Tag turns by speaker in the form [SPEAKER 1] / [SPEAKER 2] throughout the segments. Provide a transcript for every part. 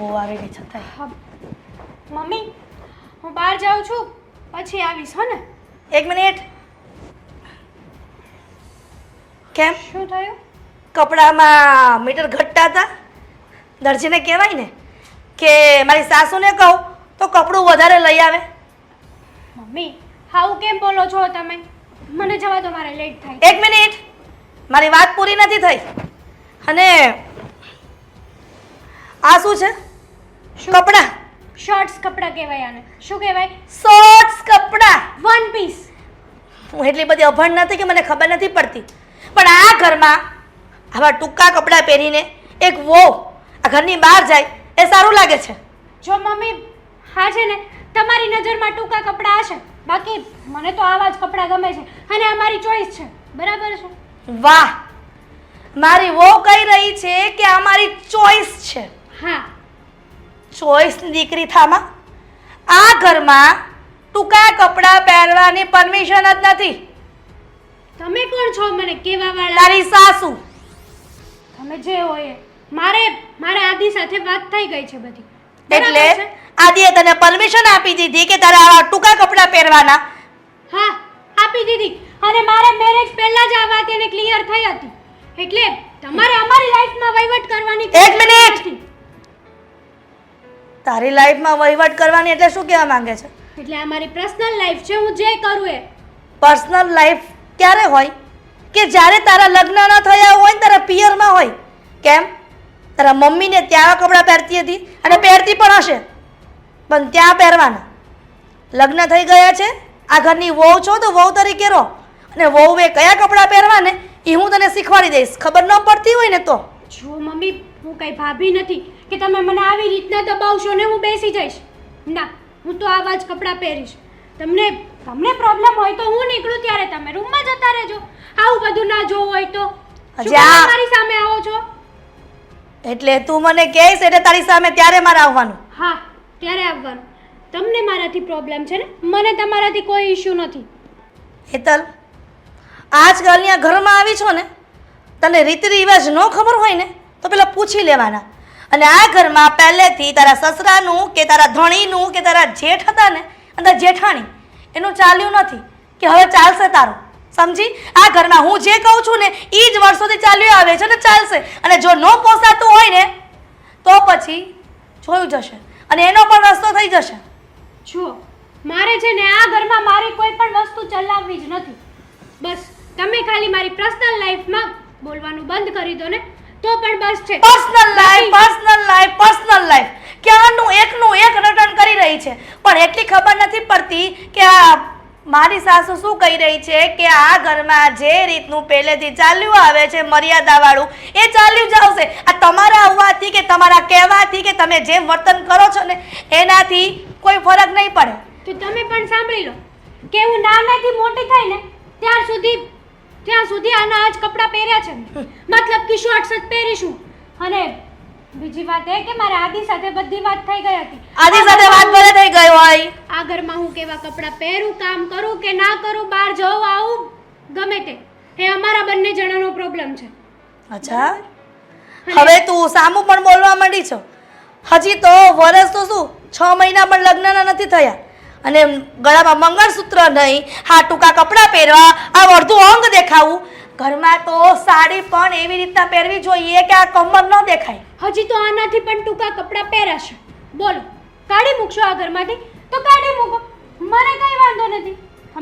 [SPEAKER 1] બહુ આવી ગઈ છતાંય.
[SPEAKER 2] હા. મમ્મી હું બહાર જાઉં છું. પછી આવીશ હો ને?
[SPEAKER 1] એક મિનિટ. કેમ?
[SPEAKER 2] શું થયું?
[SPEAKER 1] કપડામાં મીટર ઘટતા હતા. દરજીને કહેવાય ને કે મારી સાસુને કહું તો કપડું વધારે લઈ આવે.
[SPEAKER 2] મમ્મી હાઉ કેમ બોલો છો તમે? મને જવા દો મારે લેટ થાય
[SPEAKER 1] એક મિનિટ. મારી વાત પૂરી નથી થઈ. અને આ શું છે? કપડાં.
[SPEAKER 2] શોર્ટ્સ કપડાં કહેવાય આને. શું કહેવાય?
[SPEAKER 1] શોર્ટ્સ કપડાં.
[SPEAKER 2] વન પીસ
[SPEAKER 1] હું એટલી બધી અભણ નથી કે મને ખબર નથી પડતી. પણ આ ઘરમાં આવા ટૂંકા કપડાં પહેરીને એક વો આ ઘરની બહાર જાય એ સારું લાગે છે.
[SPEAKER 2] જો મમ્મી હા છે ને તમારી નજરમાં ટૂંકા કપડાં હશે. બાકી મને તો આવા જ કપડાં ગમે છે અને આ મારી ચોઈસ છે. બરાબર છે?
[SPEAKER 1] વાહ. મારી વો કહી રહી છે કે આ મારી ચોઈસ છે.
[SPEAKER 2] હા.
[SPEAKER 1] ચોઈસની દીકરી થામાં આ ઘરમાં ટૂંકા કપડાં પહેરવાની પરમિશન જ નથી
[SPEAKER 2] તમે કોણ છો મને કેવા વાળા
[SPEAKER 1] તારી સાસુ
[SPEAKER 2] તમે જે હોય એ. મારે મારે આદિ સાથે વાત થઈ ગઈ છે બધી
[SPEAKER 1] એટલે
[SPEAKER 2] બરાબર છે?
[SPEAKER 1] આદિએ તને પરમિશન આપી દીધી કે તારે આવા ટૂંકા કપડાં પહેરવાના
[SPEAKER 2] હા આપી દીધી અને મારે મેરેજ પહેલા જ આ વાત એને ક્લિયર થઈ હતી એટલે તમારે અમારી લાઈફમાં વહીવટ કરવાની
[SPEAKER 1] એક મિનિટ!
[SPEAKER 2] નથી.
[SPEAKER 1] તારી લાઈફમાં વહીવટ કરવાની એટલે શું કહેવા માંગે છે?
[SPEAKER 2] એટલે આ મારી પર્સનલ લાઈફ છે હું જે કરું એ.
[SPEAKER 1] પર્સનલ લાઈફ ક્યારે હોય? કે જ્યારે તારા લગ્ન ન થયા હોય ને તારા પિયરમાં હોય? કેમ? તારા મમ્મીને ત્યાં કપડાં પહેરતી હતી અને પહેરતી પણ હશે. પણ ત્યાં પહેરવાના. લગ્ન થઈ ગયા છે આ ઘરની વહુ છો તો વહુ તરીકે રહો. અને વહુએ કયા કપડાં પહેરવાને એ હું તને શીખવાડી દઈશ. ખબર ન પડતી હોય ને તો.
[SPEAKER 2] જો મમ્મી હું કઈ ભાભી નથી. કે તમે મને આવી રીતના દબાવશો ને હું બેસી જઈશ. ના હું તો આવા જ કપડાં પહેરીશ. તમને તમને પ્રોબ્લેમ હોય તો હું નીકળું ત્યારે તમે રૂમમાં જતા રહેજો. આવું બધું ના જોવું હોય તો. શું તમે મારી સામે આવો છો?
[SPEAKER 1] એટલે તું મને કહેશ એટલે તારી સામે ત્યારે મારે આવવાનું.
[SPEAKER 2] હા ત્યારે આવવાનું. તમને મારાથી પ્રોબ્લેમ છે ને? મને તમારાથી કોઈ ઇશ્યુ નથી.
[SPEAKER 1] હેતલ આજકાલની આ ઘરમાં આવી છો ને? તને રીતિ રિવાજ ન ખબર હોય ને તો પેલા પૂછી લેવાના. અને આ ઘરમાં પહેલેથી તારા સસરાનું કે તારા ધણીનું કે તારા જેઠ હતા ને અને જેઠાણી, એનું ચાલ્યું નથી. કે હવે ચાલશે તારું. સમજી? આ ઘરમાં હું જે કહું છું ને એ જ વર્ષોથી ચાલ્યું આવે છે ને ચાલશે. અને જો ન પોસાતું હોય ને, તો પછી જોયું જશે. અને એનો પણ રસ્તો થઈ જશે.
[SPEAKER 2] જુઓ, મારે છે ને આ ઘરમાં મારી કોઈ પણ વસ્તુ ચલાવવી જ નથી. બસ, તમે ખાલી મારી પર્સનલ લાઈફમાં બોલવાનું બંધ કરી દો ને. તો પણ બસ છે.
[SPEAKER 1] Personal life personal life personal life ક્યાંનું એકનું એક રટણ કરી રહી છે. પણ એટલી ખબર નથી પડતી કે આ મારી સાસુ શું કહી રહી છે કે આ ઘરમાં જે રીતનું પહેલેથી ચાલ્યું આવે છે મર્યાદાવાળું એ ચાલ્યું જ આવશે. આ તમારા આવવાથી કે તમારા કહેવાથી કે તમે જે વર્તન કરો છો ને એનાથી કોઈ ફરક નહીં પડે.
[SPEAKER 2] તો તમે પણ સાંભળી લો. કે હું નાનાથી મોટી થઈ ને ત્યાર સુધી ત્યાં સુધી આના આજ કપડાં પહેર્યા છે. મતલબ કે શોર્ટ્સ જ પહેરીશું. અને બીજી વાત એ કે મારે આદિ સાથે બધી વાત થઈ ગઈ હતી.
[SPEAKER 1] આદિ સાથે વાત ભલે થઈ ગઈ હોય.
[SPEAKER 2] આ ઘરમાં હું કેવા કપડાં પહેરું કામ કરું કે ના કરું બહાર જઉં આવું ગમે તે. એ અમારા બંને જણાનો પ્રોબ્લેમ છે.
[SPEAKER 1] અચ્છા. હવે તું સામું પણ બોલવા માંડી છો. હજી તો વરસ તો શું છ મહિના પણ લગ્નના નથી થયા. અને ગળામાં મંગળસૂત્ર નહીં હા ટૂંકા કપડાં પહેરવા આ અડધું અંગ દેખાવું. ઘરમાં તો સાડી પણ એવી રીતના પહેરવી જોઈએ કે આ કમર ન દેખાય.
[SPEAKER 2] હજી તો આનાથી પણ ટૂંકા કપડાં પહેરાશે. બોલો કાઢી મૂકશો આ ઘરમાંથી? તો કાઢી મૂકો. મને કઈ વાંધો નથી.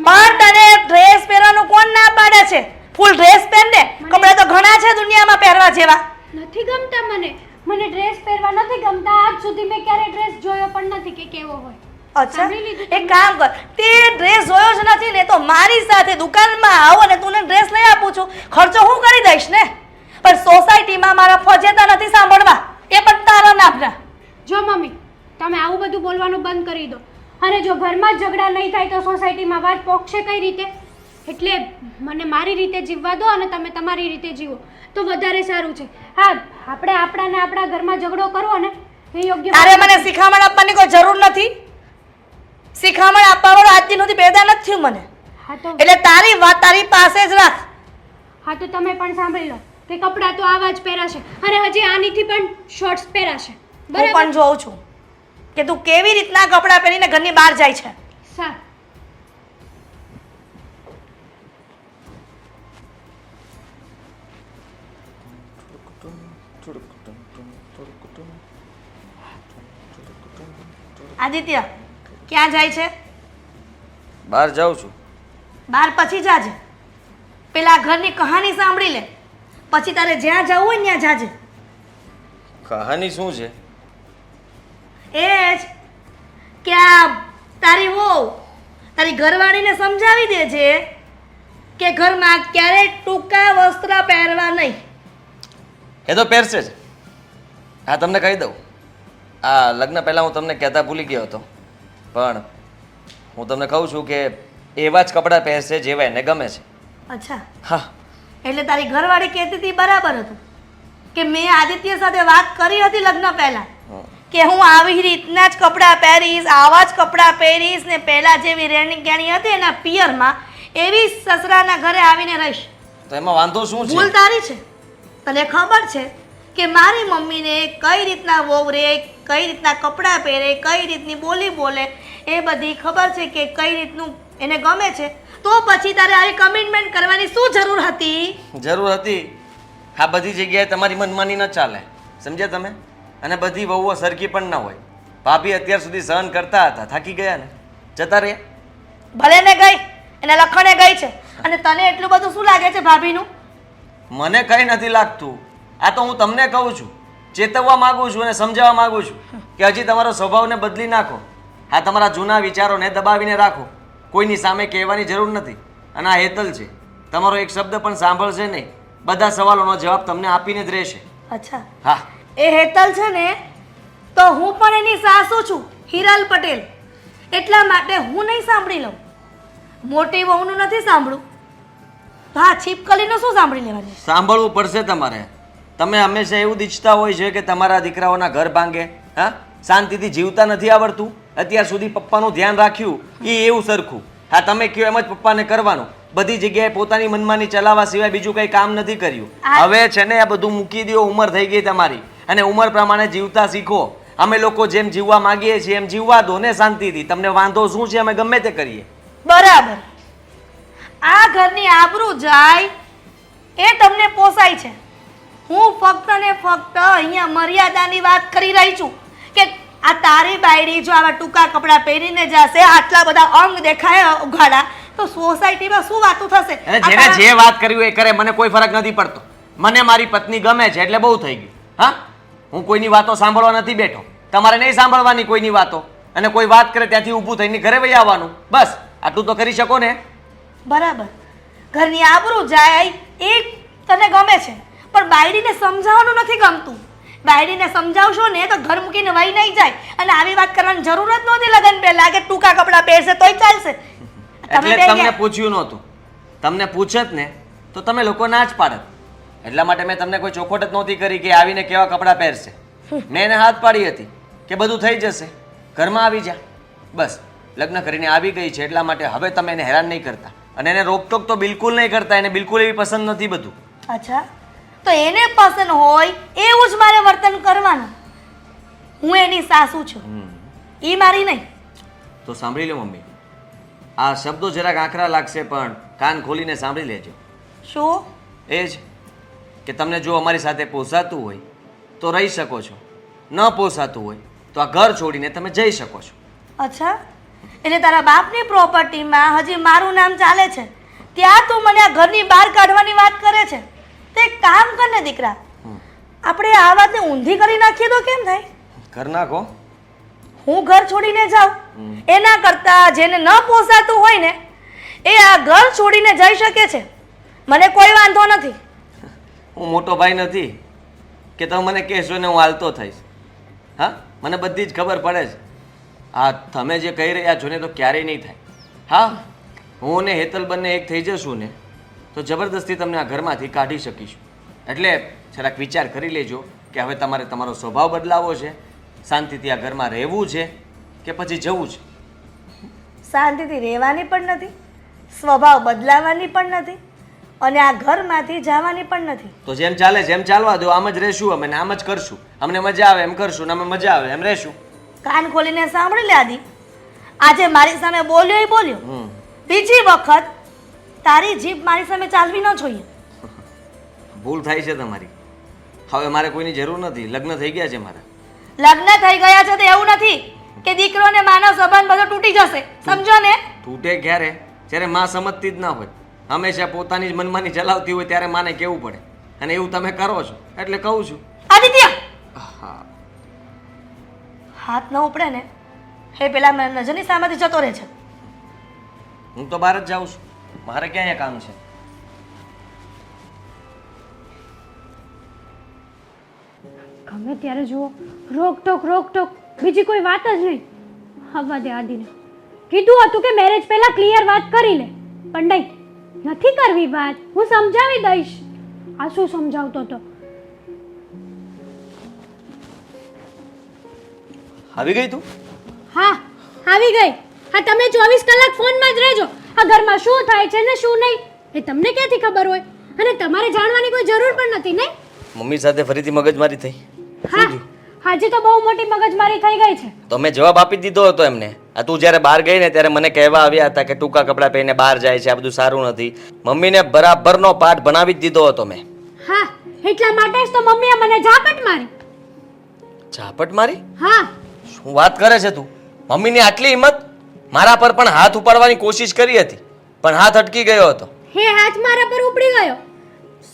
[SPEAKER 1] પણ તને ડ્રેસ પહેરવાનું કોણ ના પાડે છે? ફૂલ ડ્રેસ પહેર ને કપડાં તો ઘણા છે દુનિયામાં પહેરવા જેવા.
[SPEAKER 2] નથી ગમતા મને. મને ડ્રેસ પહેરવા નથી ગમતા. આજ સુધી મેં ક્યારે ડ્રેસ જોયો પણ નથી કે કેવો હોય.
[SPEAKER 1] અચ્છા એક કામ કર તે ડ્રેસ જોયો જ નથી ને તો મારી સાથે દુકાનમાં આવો ને તું ડ્રેસ લઈ આપું છું. ખર્ચો હું કરી દઈશ ને? પણ સોસાયટીમાં મારા ફજેતા નથી સાંભળવા. એ પણ તારા નામના.
[SPEAKER 2] જો મમ્મી તમે આવું બધું બોલવાનું બંધ કરી દો. અને જો ઘરમાં ઝઘડા નહીં થાય તો સોસાયટીમાં વાત પોકશે કઈ રીતે? એટલે મને મારી રીતે જીવવા દો અને તમે તમારી રીતે જીવો. તો વધારે સારું છે. હા આપણે આપણા ને આપણા ઘરમાં ઝઘડો કરો ને એ યોગ્ય અરે
[SPEAKER 1] મને. શિખામણ આપવાની કોઈ જરૂર નથી? શિખામણ આપવા વાળો આજથી સુધી પેદા નથી થયું મને.
[SPEAKER 2] હા તો.
[SPEAKER 1] એટલે તારી વાત તારી પાસે જ રાખ.
[SPEAKER 2] હા તો તમે પણ સાંભળી લો કે કપડાં તો આવા જ પહેરાશે અને હજી આનીથી પણ શોર્ટ્સ પહેરાશે
[SPEAKER 1] હું
[SPEAKER 2] બરાબર.
[SPEAKER 1] પણ જોઉં છું કે તું કેવી રીતના કપડાં પહેરીને ઘરની બહાર જાય છે.
[SPEAKER 2] સારું.
[SPEAKER 1] આદિત્ય ક્યાં જાય છે?
[SPEAKER 3] બહાર જાઉં છું.
[SPEAKER 1] બાર પછી જાજે. પેલા ઘરની કહાની સાંભળી લે. પછી તારે જ્યાં જવું હોય ત્યાં જાજે.
[SPEAKER 3] કહાની શું છે?
[SPEAKER 1] એ જ કે આ તારી વહુ તારી ઘરવાળીને સમજાવી દેજે કે ઘરમાં ક્યારેય ટૂંકા વસ્ત્ર પહેરવા નહીં.
[SPEAKER 3] એ તો પહેરશે જ. હા તમને કહી દઉં. આ લગ્ન પહેલાં હું તમને કહેતા ભૂલી ગયો હતો. પણ હું તમને કહું છું કે એવા જ કપડાં પહેરશે જેવા એને ગમે છે.
[SPEAKER 1] અચ્છા.
[SPEAKER 3] હા.
[SPEAKER 1] એટલે તારી ઘરવાળી કહેતી હતી બરાબર હતું કે મેં આદિત્ય સાથે વાત કરી હતી લગ્ન પહેલા કે હું આવી રીતના જ કપડાં પહેરીશ આવા જ કપડાં પહેરીશ ને પહેલાં જેવી રેણી કેણી હતી એના પિયરમાં એવી સસરાના ઘરે આવીને રહીશ.
[SPEAKER 3] તો એમાં વાંધો શું
[SPEAKER 1] ભૂલ તારી છે? તને ખબર છે કે મારી મમ્મીને કઈ રીતના વોવરે કઈ રીતના કપડાં પહેરે કઈ રીતની બોલી બોલે એ બધી ખબર છે કે કઈ રીતનું એને ગમે છે. તો પછી તારે આવી કમિટમેન્ટ કરવાની શું જરૂર હતી?
[SPEAKER 3] જરૂર હતી. આ બધી જગ્યાએ તમારી મનમાની ન ચાલે. સમજ્યા તમે? અને બધી વહુઓ સરખી પણ ન હોય. ભાભી અત્યાર સુધી સહન કરતા હતા. થાકી ગયા ને? જતા રહ્યા?
[SPEAKER 1] ભલે ને ગઈ એના લખણે ગઈ છે. અને તને એટલું બધું શું લાગે છે ભાભીનું?
[SPEAKER 3] મને કંઈ નથી લાગતું. આ તો હું તમને કહું છું ચેતવવા માંગુ છું અને સમજાવવા માંગુ છું કે હજી તમારો સ્વભાવને બદલી નાખો. આ તમારા જૂના વિચારોને દબાવીને રાખો. કોઈની સામે કહેવાની જરૂર નથી અને આ હેતલ છે. તમારો એક શબ્દ પણ સાંભળશે નહીં. બધા સવાલોનો જવાબ તમને આપીને જ રહેશે.
[SPEAKER 1] અચ્છા.
[SPEAKER 3] હા.
[SPEAKER 1] એ હેતલ છે ને તો હું પણ એની સાસુ છું હિરલ પટેલ. એટલા માટે હું નહીં સાંભળી લઉં. મોટી વહુનું નથી સાંભળું. હા છીપકલીનું શું સાંભળી લેવાનું?
[SPEAKER 3] સાંભળવું પડશે તમારે. તમે હંમેશા એવું જ ઈચ્છતા હોય છે કે તમારા દીકરાઓના ઘર ભાંગે હા? શાંતિથી જીવતા નથી આવડતું. અત્યાર સુધી પપ્પાનું ધ્યાન રાખ્યું એ એવું સરખું. હા તમે કયો એમ જ પપ્પાને કરવાનું. બધી જગ્યાએ પોતાની મનમાની ચલાવવા સિવાય બીજું કંઈ કામ નથી કર્યું. હવે છે ને આ બધું મૂકી દો ઉંમર થઈ ગઈ તમારી. અને ઉંમર પ્રમાણે જીવતા શીખો. અમે લોકો જેમ જીવવા માંગીએ છીએ એમ જીવવા દો ને શાંતિથી. તમને વાંધો શું છે અમે ગમે તે કરીએ.
[SPEAKER 1] બરાબર. આ ઘરની આબરૂ જાય એ તમને પોસાય છે. હું ફક્ત ને ફક્ત અહીંયા મર્યાદાની વાત કરી રહી છું કે આ તારી બાયડી જો આવા ટૂંકા કપડાં પહેરીને જશે આટલા બધા અંગ દેખાય ઉઘાડા તો સોસાયટીમાં શું વાતો થશે?
[SPEAKER 3] જેને જે વાત કર્યું એ કરે મને કોઈ ફરક નથી પડતો. મને મારી પત્ની ગમે છે એટલે બહુ થઈ ગયું. હા? હું કોઈની વાતો સાંભળવા નથી બેઠો. તમારે નહીં સાંભળવાની કોઈની વાતો. અને કોઈ વાત કરે ત્યાંથી ઊભું થઈને ઘરે વહી આવવાનું. બસ આટલું તો કરી શકો ને?
[SPEAKER 1] બરાબર. ઘરની આબરૂ જાય એ તને ગમે છે. પણ બાયડીને સમજાવવાનું નથી ગમતું. બાયડીને સમજાવશો ને તો ઘર મૂકીને વહી નહીં જાય. અને આવી વાત કરવાની જરૂર જ નહોતી લગન પહેલા કે ટૂંકા કપડાં પહેરશે તોય ચાલશે.
[SPEAKER 3] એટલે તમને પૂછ્યું નહોતું. તમને પૂછત ને તો તમે લોકો ના જ પાડત. એટલા માટે મેં તમને કોઈ ચોખવટ જ નહોતી કરી કે આવીને કેવા કપડાં પહેરશે. મેં એને હાથ પાડી હતી કે બધું થઈ જશે. ઘરમાં આવી જા. બસ. લગ્ન કરીને આવી ગઈ છે એટલા માટે હવે તમે એને હેરાન નહીં કરતા. અને એને રોકટોક તો બિલકુલ નહીં કરતા. એને બિલકુલ એવી પસંદ નથી બધું.
[SPEAKER 1] અચ્છા. તો એને પસંદ હોય એવું જ મારે વર્તન કરવાનું. હું એની સાસુ છું. એ મારી નહીં.
[SPEAKER 3] તો સાંભળી લો મમ્મી. આ શબ્દો જરાક આકરા લાગશે પણ કાન ખોલીને સાંભળી લેજો.
[SPEAKER 1] શું?
[SPEAKER 3] એ જ કે તમને જો અમારી સાથે પોસાતું હોય તો રહી શકો છો. ન પોસાતું હોય તો આ ઘર છોડીને તમે જઈ શકો છો.
[SPEAKER 1] અચ્છા. એટલે તારા બાપની પ્રોપર્ટીમાં હજી મારું નામ ચાલે છે. ત્યાં તું મને આ ઘરની બહાર કાઢવાની વાત કરે છે. તે એક કામ કર ને દીકરા. આપણે આ વાતને ઊંધી કરી નાખીએ તો કેમ થાય?
[SPEAKER 3] ઘર નાખો.
[SPEAKER 1] હું ઘર છોડીને જાઉં. એના કરતાં જેને ન પોસાતું હોય ને એ આ ઘર છોડીને જઈ શકે છે. મને કોઈ વાંધો નથી.
[SPEAKER 3] હું મોટો ભાઈ નથી કે તમે મને કહેશો ને હું હાલતો થઈશ. હા? મને બધી જ ખબર પડે છે. હા તમે જે કહી રહ્યા છો ને તો ક્યારેય નહીં થાય. હા? હું ને હેતલ બંને એક થઈ જશું ને તો જબરદસ્તી તમને આ ઘરમાંથી કાઢી શકીશું. એટલે જરાક વિચાર કરી લેજો કે હવે તમારે તમારો સ્વભાવ બદલાવો છે શાંતિથી આ ઘરમાં રહેવું છે કે પછી જવું છે?
[SPEAKER 1] શાંતિથી રહેવાની પણ નથી સ્વભાવ બદલાવાની પણ નથી અને આ ઘરમાંથી જવાની પણ નથી.
[SPEAKER 3] તો જેમ ચાલે જેમ ચાલવા દો આમ જ રહેશું અમે ને આમ જ કરશું. અમને મજા આવે એમ કરશું ને અમે મજા આવે એમ રહેશું.
[SPEAKER 1] કાન ખોલીને સાંભળી લે આદી. આજે મારી સામે બોલ્યો એ બોલ્યો. બીજી વખત તારી જીભ મારી સામે ચાલવી ન જોઈએ.
[SPEAKER 3] ભૂલ થાય છે તમારી. હવે મારે કોઈની જરૂર નથી. લગ્ન થઈ ગયા છે મારા.
[SPEAKER 1] લગ્ન થઈ ગયા છે તો એવું નથી કે દીકરો ને માનવ સંબંધ બધો તૂટી જશે. સમજો ને?
[SPEAKER 3] તૂટે ક્યારે? જ્યારે માં સમજતી જ ના હોય. હંમેશા પોતાની જ મનમાની ચલાવતી હોય ત્યારે માને કેવું પડે? અને એવું તમે કરો છો. એટલે કહું છું.
[SPEAKER 1] આદિત્ય! હાથ ન ઉપડે ને. હે પેલા નજરની સામેથી જતો રહે છે.
[SPEAKER 3] હું તો બહાર જ જાઉં છું. મારે ક્યાં અહીંયા કામ છે?
[SPEAKER 2] ગમે ત્યારે જુઓ રોકટોક રોકટોક બીજી કોઈ વાત જ નહીં. આવવા દે આદિને. કીધું હતું કે મેરેજ પહેલા ક્લિયર વાત કરી લે. પણ નહીં નથી કરવી વાત. હું સમજાવી દઈશ. આ શું સમજાવતો હતો?
[SPEAKER 3] આવી ગઈ તું?
[SPEAKER 2] હા આવી ગઈ. હા તમે ચોવીસ કલાક ફોનમાં જ રહેજો. આ ઘરમાં શું થાય છે ને શું નહીં એ તમને ક્યાંથી ખબર હોય? અને તમારે જાણવાની કોઈ જરૂર પણ નથી ને
[SPEAKER 3] મમ્મી સાથે ફરીથી મગજમારી થઈ.
[SPEAKER 2] હા હાજી તો બહુ મોટી મગજમારી થઈ ગઈ છે.
[SPEAKER 3] તો મેં જવાબ આપી દીધો હતો એમને. આ તું જ્યારે બહાર ગઈ ને ત્યારે મને કહેવા આવ્યા હતા કે ટૂંકા કપડાં પહેરીને બહાર જાય છે આ બધું સારું નથી. મમ્મીને બરાબરનો પાઠ ભણાવી જ દીધો હતો મેં.
[SPEAKER 2] હા એટલા માટે જ તો મમ્મીએ મને ઝાપટ મારી.
[SPEAKER 3] ઝાપટ મારી?
[SPEAKER 2] હા.
[SPEAKER 3] શું વાત કરે છે તું? મમ્મીની આટલી હિંમત? મારા પર પણ હાથ ઉપાડવાની કોશિશ કરી હતી પણ હાથ અટકી ગયો હતો.
[SPEAKER 2] હે હાથ મારા પર ઉપડી ગયો.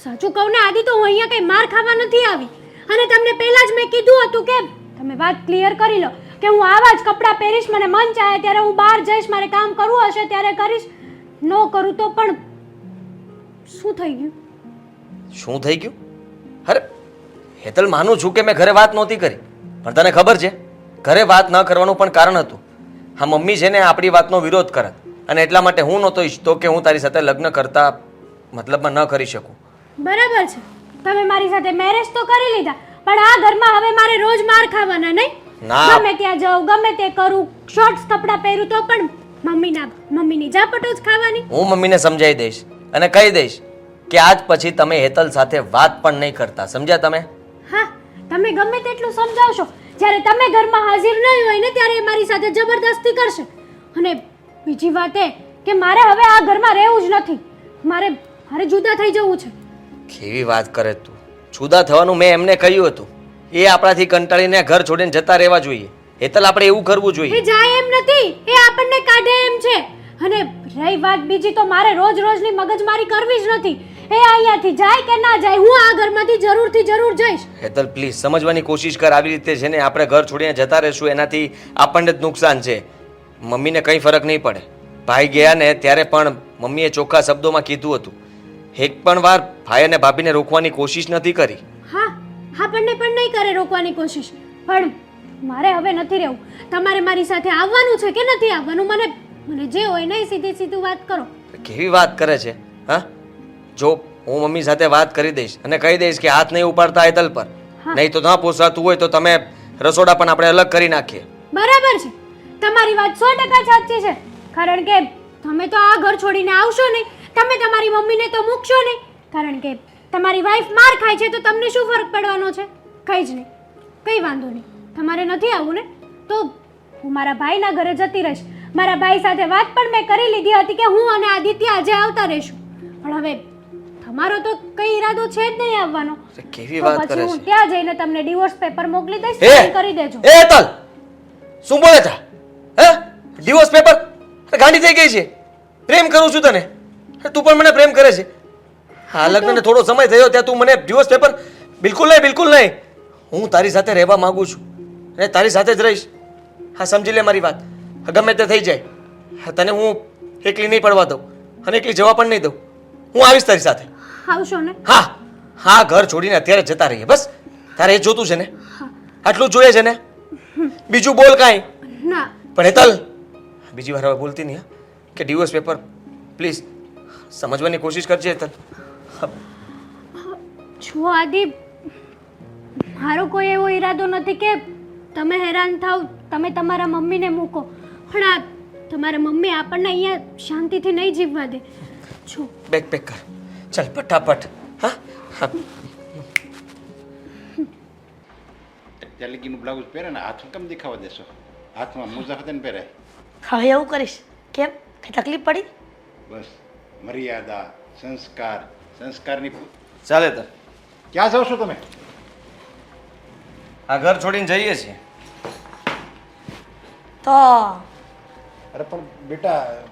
[SPEAKER 2] સાચું કહું ને આદિ તો હું અહીંયા કઈ માર ખાવા નથી આવી. અને તમને પહેલા જ મેં કીધું હતું કે તમે વાત ક્લિયર કરી લો કે હું આવા જ કપડાં પહેરીશ મને મન ચાહે ત્યારે હું બહાર જઈશ મારે કામ કરવું હશે ત્યારે કરીશ. ન કરું તો પણ શું થઈ ગયું?
[SPEAKER 3] શું થઈ ગયું? અરે હેતલ માનું છું કે મેં ઘરે વાત નહોતી કરી પણ તને ખબર છે ઘરે વાત ન કરવાનું પણ કારણ હતું. હા મમ્મી છે ને આપણી વાતનો વિરોધ કરત અને એટલા માટે હું નહોતો ઈચ્છતો કે હું તારી સાથે લગ્ન કરતા મતલબમાં ન કરી શકું.
[SPEAKER 2] બરાબર છે. તમે મારી સાથે મેરેજ તો કરી લીધા પણ આ ઘરમાં હવે મારે રોજ માર ખાવાના નહીં?
[SPEAKER 3] ના.
[SPEAKER 2] ગમે ત્યાં જાઉં ગમે તે કરું શોર્ટ્સ કપડાં પહેરું તો પણ મમ્મીના મમ્મીની ઝાપટો જ ખાવાની.
[SPEAKER 3] હું મમ્મીને સમજાવી દઈશ અને કહી દઈશ કે આજ પછી તમે હેતલ સાથે વાત પણ નહીં કરતા. સમજ્યા તમે?
[SPEAKER 2] હા તમે ગમે તેટલું સમજાવશો જ્યારે તમે ઘરમાં હાજર નહીં હોય ને ત્યારે એ મારી સાથે જબરદસ્તી કરશે. અને બીજી વાત એ કે મારે હવે આ ઘરમાં રહેવું જ નથી. મારે મારે જુદા થઈ જવું છે.
[SPEAKER 3] કેવી વાત કરે તું? જુદા થવાનું મેં એમને કહ્યું હતું. એ આપણાથી કંટાળીને ઘર છોડીને જતા રહેવા જોઈએ. હેતલ આપણે એવું કરવું જોઈએ.
[SPEAKER 2] એ જાય એમ નથી. એ આપણને કાઢે એમ છે. અને રહી વાત બીજી તો મારે રોજ રોજની મગજમારી કરવી જ નથી. એ અહીંયાથી જાય કે ના જાય હું આ ઘરમાંથી જરૂરથી જરૂર જઈશ.
[SPEAKER 3] હેતલ પ્લીઝ સમજવાની કોશિશ કર. આવી રીતે છે ને આપણે ઘર છોડીને જતા રહેશું. એનાથી આપણને જ નુકસાન છે. મમ્મીને કંઈ ફરક નહીં પડે. ભાઈ ગયા ને ત્યારે પણ મમ્મીએ ચોખ્ખા શબ્દોમાં કીધું હતું. એક પણ વાર ભાઈ અને ભાભીને રોકવાની કોશિશ નથી કરી.
[SPEAKER 2] હા આપણને પણ નહીં કરે રોકવાની કોશિશ. પણ મારે હવે નથી રહેવું. તમારે મારી સાથે આવવાનું છે કે નથી આવવાનું? મને મને જે હોય નહીં સીધી સીધું વાત કરો.
[SPEAKER 3] કેવી વાત કરે છે? હા? જો હું મમ્મી સાથે વાત કરી દઈશ અને કહી દઈશ કે હાથ નહીં ઉપાડતા હેતલ પર નહીં તો ના પોસાતું હોય તો તમે રસોડા પણ આપણે અલગ કરી નાખીએ.
[SPEAKER 2] બરાબર છે. તમારી વાત સો ટકા સાચી છે. કારણ કે તમે તો આ ઘર છોડીને આવશો નહીં. તમે તમારી મમ્મીને તો મૂકશો નહીં. કારણ કે તમારી વાઈફ માર ખાય છે તો તમને શું ફરક પડવાનો છે? કંઈ જ નહીં. કંઈ વાંધો નહીં. તમારે નથી આવવું ને? તો હું મારા ભાઈના ઘરે જતી રહીશ. મારા ભાઈ સાથે વાત પણ મેં કરી લીધી હતી કે હું અને આદિત્ય આજે આવતા રહીશું. પણ હવે તમારો તો કઈ ઈરાદો છે જ નહીં આવવાનો.
[SPEAKER 3] કેવી વાત કરે
[SPEAKER 2] હું
[SPEAKER 3] છે?
[SPEAKER 2] ત્યાં જઈને તમને ડિવોર્સ પેપર મોકલી દઈશ
[SPEAKER 3] એ!
[SPEAKER 2] sign કરી દેજો.
[SPEAKER 3] એ તલ! શું બોલે છે? હે? ડિવોર્સ પેપર ગાંડી થઈ ગઈ છે. પ્રેમ કરું છું તને. તું પણ મને પ્રેમ કરે છે. હા લગ્નને થોડો સમય થયો ત્યાં તું મને ડિવોર્સ પેપર બિલકુલ નહીં બિલકુલ નહીં. હું તારી સાથે રહેવા માંગુ છું. અને તારી સાથે જ રહીશ. હા સમજી લે મારી વાત. ગમે તે થઈ જાય. હા, તને હું એકલી નહીં પડવા દઉં અને એકલી જવા પણ નહીં દઉં. હું આવીશ તારી સાથે.
[SPEAKER 2] આવશો ને?
[SPEAKER 3] હા હા ઘર છોડીને અત્યારે જતા રહીએ બસ. તારે એ જોતું છે ને? આટલું જોઈએ છે ને? બીજું બોલ કાંઈ.
[SPEAKER 2] ના.
[SPEAKER 3] પણ હેતલ બીજી વાર હવે બોલતી નહીં? કે ડિવોર્સ પેપર પ્લીઝ સમજવાની કોશિશ કરજે હેતલ.
[SPEAKER 2] છો આદિ મારો કોઈ એવો ઈરાદો નથી કે તમે હેરાન થાવ તમે તમારા મમ્મીને મૂકો. પણ આ તમારા મમ્મી આપણને અહીંયા શાંતિથી નહીં જીવવા દે. છો.
[SPEAKER 3] બેક પેક કર. ચાલ ફટાફટ. હા? હા.
[SPEAKER 4] ત્યાં લગીનું બ્લાઉઝ પહેરે ને હાથ કેમ દેખાવા દેશો? હાથમાં મોજા હતા ને પહેરે.
[SPEAKER 1] હવે એવું કરીશ. કેમ? કઈ તકલીફ પડી?
[SPEAKER 4] બસ. મર્યાદા સંસ્કાર. સંસ્કારની
[SPEAKER 3] ચાલે તો.
[SPEAKER 4] ક્યાં જાઓ છો તમે?
[SPEAKER 3] આ ઘર છોડીને જઈએ છીએ.
[SPEAKER 1] તો?
[SPEAKER 4] અરે પણ બેટા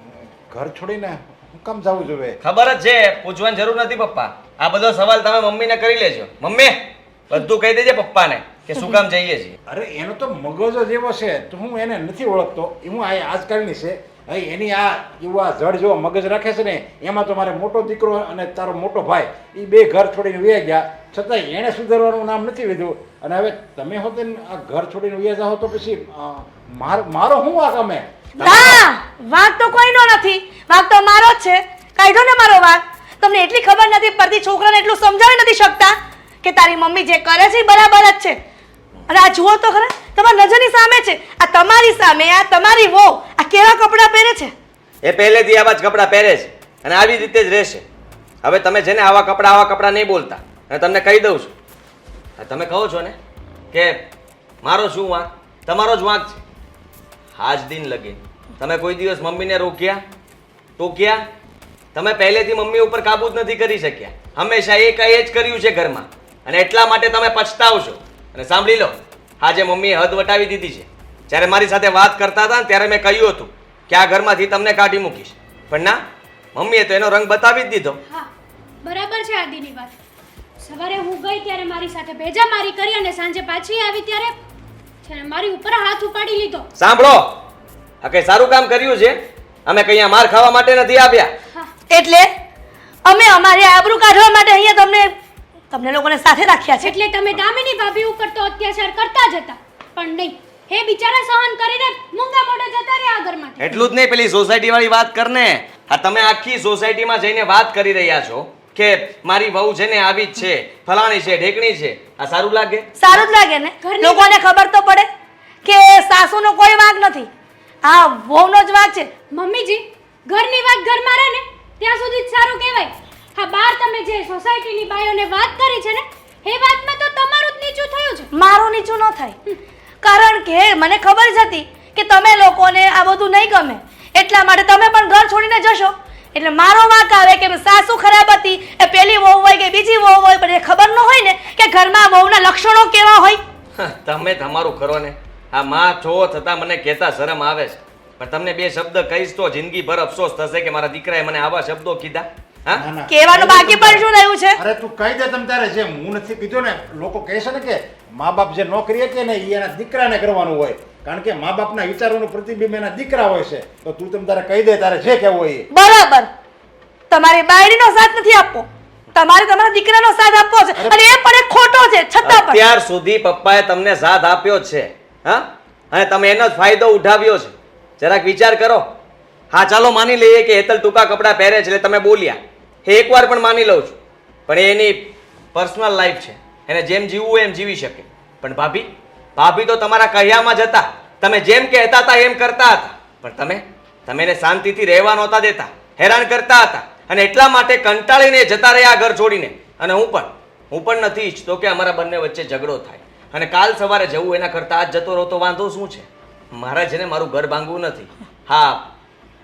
[SPEAKER 4] ઘર છોડીને કામ જવું જોઈએ
[SPEAKER 3] ખબર જ છે પૂછવાની જરૂર નથી પપ્પા. આ બધો સવાલ તમે મમ્મીને કરી લેજો. મમ્મી બધું કહી દેજે પપ્પાને કે શું કામ જઈએ છીએ.
[SPEAKER 4] અરે એનો તો મગજો જેવો છે તો હું એને નથી ઓળખતો. એ હું આ આજકાલની છે. હવે એની આ એવા જડ જેવો મગજ રાખે છે ને એમાં તો મારે મોટો દીકરો અને તારો મોટો ભાઈ એ બે ઘર છોડીને વયા ગયા. છતાં એણે સુધારવાનું નામ નથી લીધું. અને હવે તમે હો તે આ ઘર છોડીને વયા જાઓ તો પછી મારો મારો શું આ અમે
[SPEAKER 1] ના વાંક તો કોઈનો નથી. વાંક તો મારો જ છે. કાઢો ને મારો વાંક તમને એટલી ખબર નથી પડતી છોકરાને એટલું સમજાવી નથી શકતા કે તારી મમ્મી જે કરે છે એ બરાબર જ છે. અને આ જુઓ તો ખરા તમારી નજરની સામે છે. આ તમારી સામે આ તમારી વો આ કેવા કપડાં પહેરે છે.
[SPEAKER 3] એ પહેલેથી આવા જ કપડાં પહેરે છે. અને આવી રીતે જ રહેશે. હવે તમે જેને આવા કપડાં આવા કપડાં નહીં બોલતા. અને તમને કહી દઉં છું. તમે કહો છો ને કે મારો શું વાંક? તમારો જ વાંક છે. આજ દિન લગીન. તમે કોઈ દિવસ મમ્મીને રોક્યા? ટોક્યા? તમે પહેલેથી મમ્મી ઉપર કાબુ જ નથી કરી શક્યા. હંમેશા એ કહે જ કર્યું છે ઘરમાં. અને એટલા માટે તમે પછતાવશો. અને સાંભળી લો, આજે મમ્મીએ હદ વટાવી દીધી છે. જ્યારે મારી સાથે વાત કરતા હતા ત્યારે મેં કહ્યું હતું કે આ ઘરમાંથી તમને કાઢી મૂકીશ. પણ ના, મમ્મીએ તો એનો રંગ બતાવી જ દીધો.
[SPEAKER 2] બરાબર છે આદિની વાત. સવારે હું ગઈ ત્યારે મારી સાથે ભેજા મારી કરી અને સાંજે પાછી આવી ત્યારે છે મારી ઉપર હાથ ઉપાડી લીધો.
[SPEAKER 3] સાંભળો. આ કઈ સારું કામ કર્યું છે? અમે કઈ માર ખાવા માટે નથી આવ્યા?
[SPEAKER 1] એટલે અમે અમારી આબરૂ કાઢવા માટે અહીંયા તમને તમને લોકોને સાથે રાખ્યા છે.
[SPEAKER 2] એટલે તમે દામિની ભાભી ઉપર તો અત્યાચાર કરતા જ હતા. પણ નહીં. હે બિચારા સહન કરીને મૂંગા મોઢે જતા રહ્યા આ ઘરમાંથી.
[SPEAKER 3] એટલું જ નહીં પેલી સોસાયટી વાળી વાત કરને. આ તમે આખી સોસાયટીમાં જઈને વાત કરી રહ્યા છો. કે મારી વહુ છે ને આવી જ છે ફલાણી છે ઢેકણી છે. આ સારું લાગે?
[SPEAKER 1] સારું જ લાગે ને?
[SPEAKER 2] ઘરની-
[SPEAKER 1] લોકોને ખબર તો પડે કે સાસુનો કોઈ વાંક નથી. આ વહુનો જ વાંક છે.
[SPEAKER 2] મમ્મીજી ઘરની વાત ઘરમાં રહે ને ત્યાં સુધી જ સારું કહેવાય. હા બહાર તમે જે સોસાયટીની બાયોને વાત કરી છે ને એ વાતમાં તો તમારું જ નીચું થયું છે.
[SPEAKER 1] મારું નીચું ન થાય. કારણ કે મને ખબર જ હતી કે તમે લોકોને આ બધું નહીં ગમે. એટલા માટે તમે પણ ઘર છોડીને જશો. એટલે મારો વાંક આવે કે સાસુ ખરાબ હતી એ પેલી વહુ હોય કે બીજી વહુ હોય પણ એ ખબર ન હોય ને કે ઘરમાં વહુના લક્ષણો કેવા હોય.
[SPEAKER 3] તમે તમારું કરો ને. આ માં છો છતાં મને કહેતા શરમ આવે છે. પણ તમને બે શબ્દ કહીશ તો જિંદગીભર અફસોસ થશે કે મારા દીકરાએ મને આવા શબ્દો કીધા.
[SPEAKER 1] કહેવાનું બાકી પણ શું રહ્યું છે?
[SPEAKER 4] અરે તું કહી દે તમ તારે? જે હું નથી કીધું ને લોકો કહે છે ને કે મા બાપ જે નોકરી કે ને એ એના દીકરાને કરવાનું હોય. કારણ કે મા બાપના વિચારોનું પ્રતિબિંબ એના દીકરા હોય છે. તો તું તમ તારે કહી દે તારે જે કહેવું હોય એ.
[SPEAKER 1] બરાબર. તમારે બાયડીનો સાથ નથી આપવો. તમારે તમારા દીકરાનો સાથ આપવો છે. અને એ પણ એક ખોટો છે છતાં પણ.
[SPEAKER 3] અત્યાર સુધી પપ્પાએ તમને સાથ આપ્યો જ છે હા? અને તમે એનો જ ફાયદો ઉઠાવ્યો છે. જરાક વિચાર કરો. હા ચાલો માની લઈએ કે હેતલ ટૂંકા કપડાં પહેરે છે એટલે તમે બોલ્યા. એ એકવાર પણ માની લઉં છું. પણ એની પર્સનલ લાઈફ છે. એને જેમ જીવવું હોય એમ જીવી શકે. પણ ભાભી ભાભી તો તમારા કહ્યામાં જ હતા. તમે જેમ કહેતા હતા એમ કરતા હતા. પણ તમે તમે એને શાંતિથી રહેવા નહોતા દેતા. હેરાન કરતા હતા. અને એટલા માટે કંટાળીને જતા રહ્યા ઘર છોડીને. અને હું પણ હું પણ નથી ઈચ્છતો કે અમારા બંને વચ્ચે ઝઘડો થાય. અને કાલ સવારે જવું એના કરતાં આજ જતો રહો તો વાંધો શું છે? મારે જેને મારું ઘર ભાંગવું નથી. હા,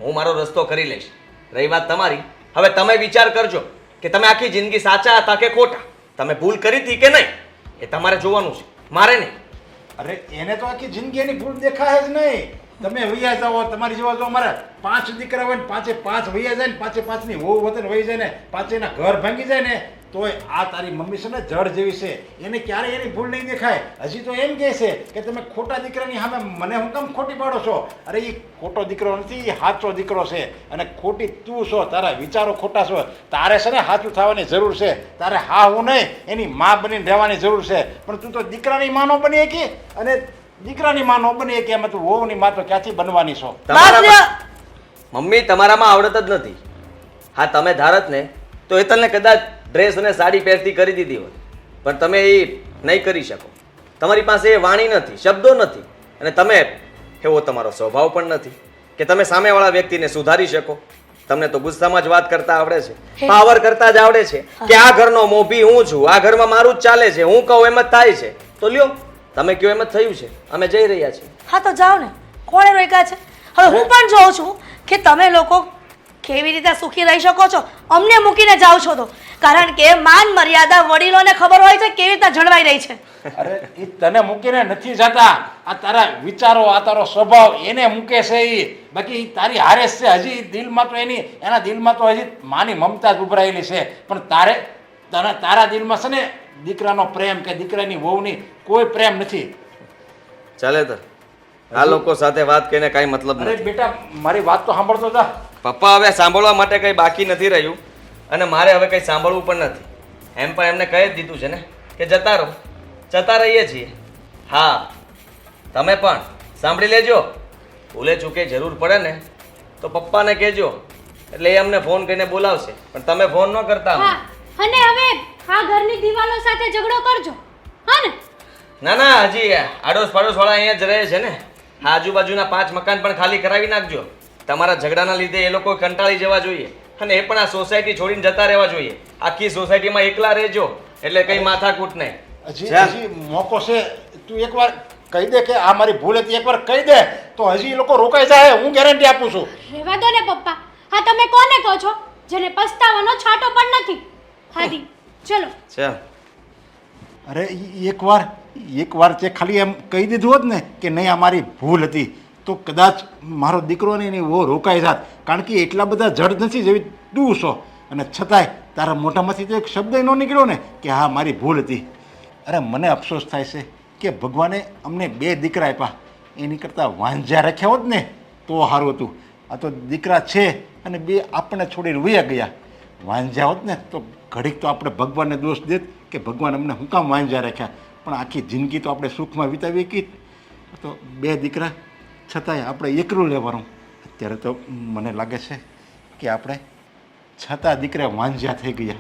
[SPEAKER 3] હું મારો રસ્તો કરી લઈશ. રહી વાત તમારી. હવે તમે વિચાર કરજો કે તમે આખી જિંદગી સાચા હતા કે ખોટા. તમે ભૂલ કરી હતી કે નહીં? એ તમારે જોવાનું છે. મારે નહીં.
[SPEAKER 4] અરે એને તો આખી જિંદગી એની ભૂલ દેખાય જ નહીં. તમે વૈયા જાઓ, તમારી જેવા જો અમારા પાંચ દીકરા હોય ને પાંચે પાંચ વૈયા જાય ને પાંચે પાંચની વહુ વતન વહી જાય ને પાંચેના ઘર ભાંગી જાય ને તોય આ તારી મમ્મી છે ને જડ જેવી છે. એને ક્યારેય એની ભૂલ નહીં દેખાય. હજી તો એમ કહે છે કે તમે ખોટા દીકરાની સામે મને હું કેમ ખોટી પાડો છો? અરે એ ખોટો દીકરો નથી એ સાચો દીકરો છે. અને ખોટી તું છો તારા વિચારો ખોટા છો. તારે છે ને સાચું થવાની જરૂર છે. તારે હા હું નહીં એની મા બનીને રહેવાની જરૂર છે. પણ તું તો દીકરાની માનો બની કે અને દીકરાની માનો બની કે એમાં તું વહુની માં તો ક્યાંથી બનવાની છો?
[SPEAKER 3] તમારામાં મમ્મી તમારામાં આવડત જ નથી. હા તમે ધારત ને તો એ તને કદાચ ડ્રેસ અને સાડી પહેરતી કરી દીધી હોત. પણ તમે એ નહીં કરી શકો. તમારી પાસે એ વાણી નથી શબ્દો નથી. અને તમે એવો તમારો સ્વભાવ પણ નથી કે તમે સામેવાળા વ્યક્તિને સુધારી શકો. તમને તો ગુસ્સામાં જ વાત કરતા આવડે છે. પાવર કરતા જ આવડે છે કે આ ઘરનો મોભી હું છું આ ઘરમાં મારું જ ચાલે છે હું કહું એમ જ થાય છે. તો લ્યો તમે કહો એમ જ થયું છે. અમે જઈ રહ્યા છીએ.
[SPEAKER 1] હા તો જાઓ ને. કોણે રોક્યા છે? હવે હું પણ જોઉં છું કે તમે લોકો કેવી રીતે સુખી રહી શકો છો? અમને મૂકીને જાઓ છો તો. કારણ કે માન મર્યાદા વડીલોને ખબર હોય છે કેવી રીતે જળવાઈ રહી છે.
[SPEAKER 4] અરે એ તને મૂકીને નથી જતા. આ તારા વિચારો આ તારો સ્વભાવ એને મૂકે છે એ બાકી તારી હારેસ છે. હજી દિલમાં તો એની એના દિલમાં તો હજી માની મમતા જ ઉભરાયેલી છે. પણ તારે તને તારા દિલમાં છે ને દીકરાનો પ્રેમ કે દીકરાની વહુની કોઈ પ્રેમ નથી.
[SPEAKER 3] ચાલે તો. આ લોકો સાથે વાત કરીને કાંઈ મતલબ
[SPEAKER 4] અરે
[SPEAKER 3] નથી.
[SPEAKER 4] બેટા મારી વાત તો સાંભળતો જા.
[SPEAKER 3] પપ્પા હવે સાંભળવા માટે કંઈ બાકી નથી રહ્યું. અને મારે હવે કંઈ સાંભળવું પણ નથી. એમ પણ એમને કહી જ દીધું છે ને કે જતા રહો. જતા રહીએ છીએ. હા તમે પણ સાંભળી લેજો. ભૂલે ચૂકે જરૂર પડે ને તો પપ્પાને કહેજો. એટલે એ અમને ફોન કરીને બોલાવશે. પણ તમે ફોન ન કરતા
[SPEAKER 2] અને હવે આ ઘરની દિવાલો સાથે ઝઘડો કરજો. હા ને?
[SPEAKER 3] ના ના હજી આડોશ પાડોશ વાળા અહીંયા જ રહે છે ને. આજુબાજુના પાંચ મકાન પણ ખાલી કરાવી નાખજો. તમારા ઝઘડાના લીધે એ લોકો કંટાળી જવા જોઈએ. અને એ પણ આ સોસાયટી છોડીને જતા રહેવા જોઈએ. આખી સોસાયટીમાં એકલા રહેજો એટલે કઈ માથાકૂટ નહીં.
[SPEAKER 4] હજી હજી મોકો છે. તું એકવાર કહી દે કે આ મારી ભૂલ હતી એકવાર કહી દે. તો હજી એ લોકો રોકાઈ જાય હું ગેરંટી આપું છું.
[SPEAKER 2] રહેવા દો ને પપ્પા. હા તમે કોને કહો છો? જેને પસ્તાવાનો છાંટો પણ નથી. હાદી ચલો.
[SPEAKER 3] ચાલ.
[SPEAKER 4] અરે ઈ એકવાર એકવાર તે ખાલી એમ કહી દીધું હોત ને કે નહીં આ મારી ભૂલ હતી. તો કદાચ મારો દીકરો ને એની વો રોકાઈ જાત. કારણ કે એટલા બધા જડ નથી જેવી તું છો. અને છતાંય તારા મોઢામાંથી તો એક શબ્દ ન નીકળ્યો ને કે હા, મારી ભૂલ હતી. અરે, મને અફસોસ થાય છે કે ભગવાને અમને બે દીકરા આપ્યા. એની કરતાં વાંઝ્યા રાખ્યા હોત ને, તો સારું હતું. આ તો દીકરા છે અને બે આપણને છોડીને વયા ગયા. વાંઝ્યા હોત ને, તો ઘડીક તો આપણે ભગવાનને દોષ દેત કે ભગવાન અમને હું કામ વાંઝ્યા રાખ્યા. પણ આખી જિંદગી તો આપણે સુખમાં વિતાવી કી તો બે દીકરા છતાંય આપણે એકલું લેવાનું. અત્યારે તો મને લાગે છે કે આપણે છતાં દીકરા વાંઝ્યા થઈ ગયા.